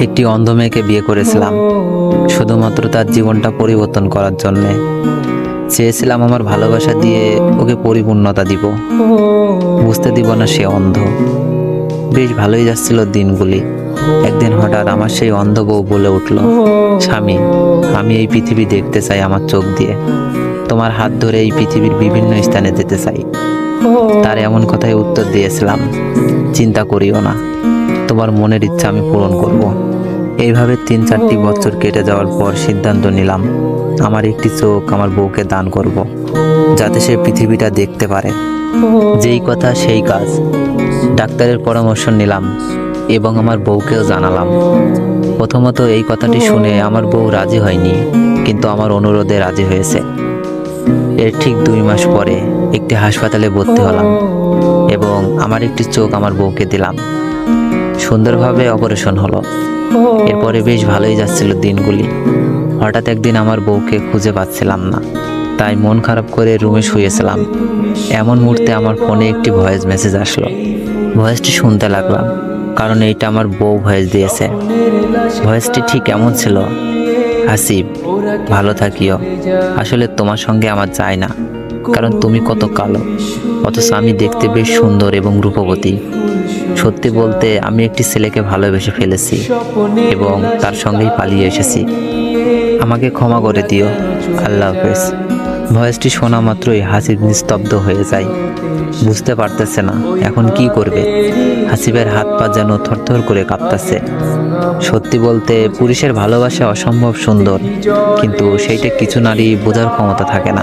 একটি অন্ধ মেয়েকে বিয়ে করেছিলাম। শুধুমাত্র তার জীবনটা পরিবর্তন করার জন্যে। চেয়েছিলাম আমার ভালোবাসা দিয়ে ওকে পরিপূর্ণতা দিব। বুঝতে দিব না সে অন্ধ। বেশ ভালোই যাচ্ছিল দিনগুলি। একদিন হঠাৎ আমার সেই অন্ধ বউ বলে উঠল, স্বামী, আমি এই পৃথিবী দেখতে চাই আমার চোখ দিয়ে। তোমার হাত ধরে এই পৃথিবীর বিভিন্ন স্থানে যেতে চাই। তার এমন কথাই উত্তর দিয়েছিলাম, চিন্তা করিও না। তোমার মনের ইচ্ছা আমি পূরণ করব। এইভাবে তিন চারটি বছর কেটে যাওয়ার পর সিদ্ধান্ত নিলাম, আমার একটি চোখ আমার বউকে দান করব। যাতে সে পৃথিবীটা দেখতে পারে যেই কথা সেই কাজ ডাক্তারের পরামর্শ নিলাম এবং আমার বউকেও জানালাম প্রথমত এই কথাটি শুনে আমার বউ রাজি হয়নি, কিন্তু আমার অনুরোধে রাজি হয়েছে এর ঠিক দুই মাস পরে একটি হাসপাতালে ভর্তি হলাম এবং আমার একটি চোখ আমার বউকে দিলাম সুন্দরভাবে অপারেশন হলো। এরপরে বেশ ভালোই যাচ্ছিল দিনগুলি। হঠাৎ একদিন আমার বউকে খুঁজে পাচ্ছিলাম না। তাই মন খারাপ করে রুমে শুয়েছিলাম। এমন মুহূর্তে আমার ফোনে একটি ভয়েস মেসেজ আসলো। ভয়েসটি শুনতে লাগলাম, কারণ এইটা আমার বউ ভয়েস দিয়েছে। ভয়েসটি ঠিক এমন ছিল, হাসিব, ভালো থাকিও। আসলে তোমার সঙ্গে আমার যায় না, কারণ তুমি কত কালো, অথচ আমি দেখতে বেশ সুন্দর এবং রূপবতী। সত্যি বলতে আমি একটি ছেলেকে ভালোবেসে ফেলেছি এবং তার সঙ্গেই পালিয়ে এসেছি। আমাকে ক্ষমা করে দিও। আল্লাহ হাফেজ। ভয়েসটি শোনা মাত্রই হাসিব নিস্তব্ধ হয়ে যায়। বুঝতে পারতেছে না, এখন কি করবে? হাসিবের হাত পা যেন থরথর করে কাঁপতেছে। সত্যি বলতে পুরুষের ভালোবাসা অসম্ভব সুন্দর, কিন্তু সেইটা কিছু নারী বোঝার ক্ষমতা থাকে না।